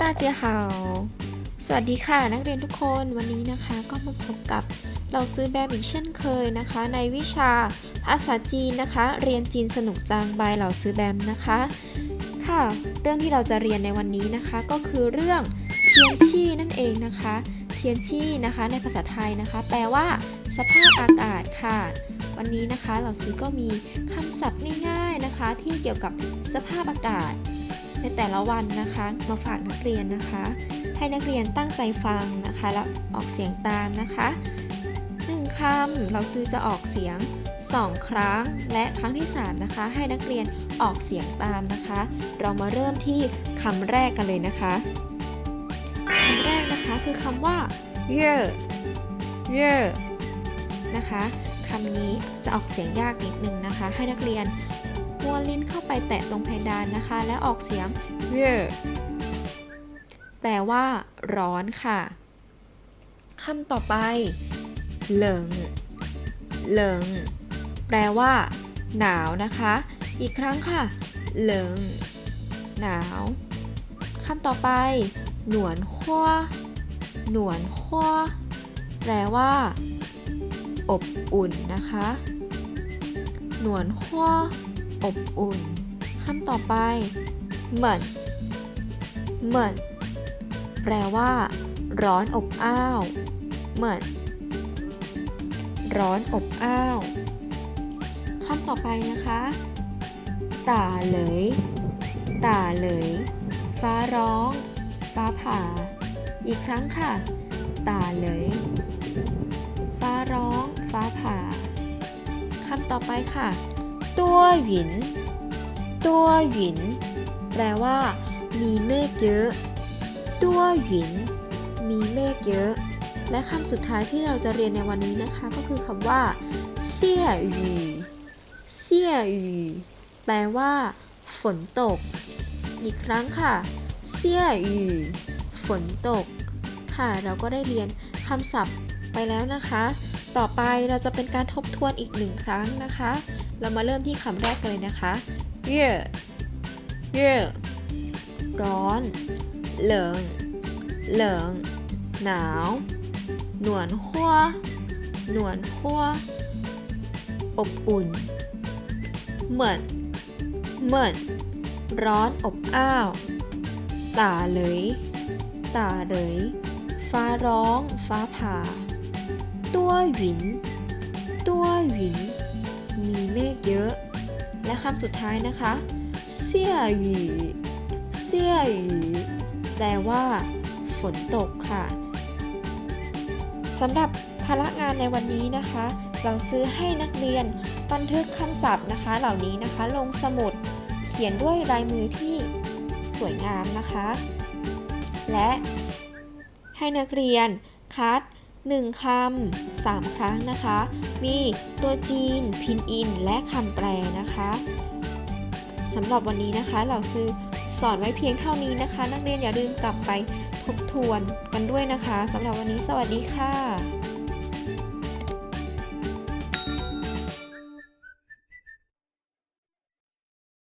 ตาเจียฮาวสวัสดีค่ะ นักเรียนทุกคนวันนี้นะคะก็มาพบกับเราซื้อแบบอีกเช่นเคยนะคะ ในวิชาภาษาจีนนะคะ เรียนจีนสนุกจังบายเราซื้อแบมนะคะ ค่ะ เรื่องที่เราจะเรียนในวันนี้นะคะ ก็คือเรื่องเทียนชี่นั่นเองนะคะ ทียนชี่นะคะ ในภาษาไทยนะคะ แปลว่าสภาพอากาศค่ะ วันนี้นะคะเราซื้อก็มีคำศัพท์ง่าย ๆนะคะ ที่เกี่ยวกับสภาพอากาศ ในแต่ละวันนะคะ มาฝากนักเรียนนะคะ ให้นักเรียนตั้งใจฟังนะคะ แล้วออกเสียงตามนะคะหนึ่งคำเราซื้อจะออกเสียง 2 ครั้ง และครั้งที่ 3 นะคะ ให้นักเรียนออกเสียงตามนะคะ เรามาเริ่มที่คำแรกกันเลยนะคะ นะคะ คือคำว่าเย่เย่นะคะคำนี้จะออกเสียงยากนิดนึงนะคะ ให้นักเรียนม้วนลิ้นเข้าไปแตะตรงเพดานนะคะ และออกเสียงเย่แปลว่าร้อนค่ะคำต่อไปเหลิงเหลิงแปลว่า หนาวนะคะ อีกครั้งค่ะเหลิงหนาวคำต่อไป หนวนขั้ว หนวนขั้วแปลว่า อบอุ่นนะคะ หนวนขั้วอบอุ่นคำต่อไปเหมือนเหมือนแปลว่า ร้อนอบอ้าวเหมือนร้อนอบอ้าวคำต่อไปนะคะตาเหลยตาเหลย ฟ้าร้อง ฟ้าผ่า อีกครั้งค่ะ ตาเลย ฟ้าร้อง ฟ้าผ่าคำต่อไปค่ะ ตัวหวิน ตัวหวิน แปลว่า มีเมฆเยอะ ตัวหวิน มีเมฆเยอะ และคำสุดท้ายที่เราจะเรียนในวันนี้นะคะ ก็คือคำว่า เสี่ยหยูเสี่ยหยูแปลว่า ฝนตก อีกครั้งค่ะ เสี่ยหยู ฝนตก ค่ะเราก็ได้เรียนคำศัพท์ไปแล้วนะคะ ต่อไปเราจะเป็นการทบทวนอีกหนึ่งครั้งนะคะ เรามาเริ่มที่คำแรกกันเลยนะคะเย่เย่ร้อน เหลิง เหลิง หนาว หนวนขั้วหนวนขั้วอบอุ่น เหมือน เหมือน ร้อนอบอ้าว ตาเลย ต่าเหลยฟ้าร้อง ฟ้าผ่า ตัวหวิน ตัวหวิน มีเมฆเยอะ และคำสุดท้ายนะคะ เสี่ยหยูเสี่ยหยูแปลว่า ฝนตกค่ะสำหรับภาระงานในวันนี้นะคะ เราซื้อให้นักเรียนบันทึกคำศัพท์นะคะ เหล่านี้นะคะ ลงสมุดเขียนด้วยลายมือที่สวยงามนะคะ และให้นักเรียนคัด 1คำ3 ครั้งนะคะ มีตัวจีน พินอิน และคำแปลนะคะสำหรับวันนี้นะคะ เราซื้อสอนไว้เพียงเท่านี้นะคะ นักเรียนอย่าลืมกลับไปทบทวนกันด้วยนะคะสำหรับวันนี้สวัสดีค่ะ